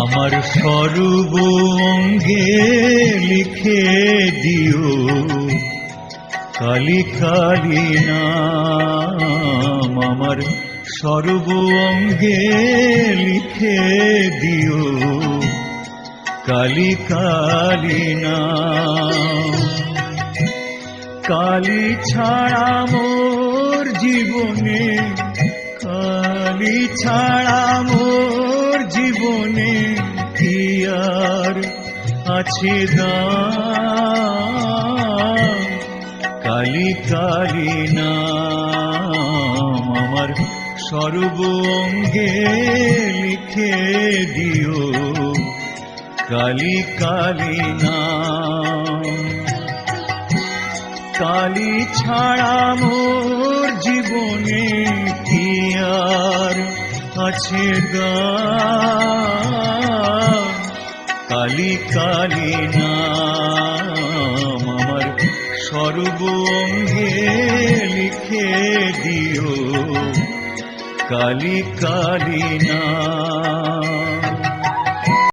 আমার স্বরূপ অঙ্গে লিখে দিও। কালি কালি নাম আমার সর্ব অঙ্গে লিখে দিও। কালি কালি নাম। কালি ছাড়া মোর জীবনে, কালি ছাড়া মোর জীবনে কি আর আছে দাম? কালি কালি নাম আমার সর্ব অঙ্গে লিখে দিও। কালি কালি নাম। কালি ছাড়া মোর জীবনে কি আর আছে গান? কালি কালি নাম। म् लिखे दियो काली कालिना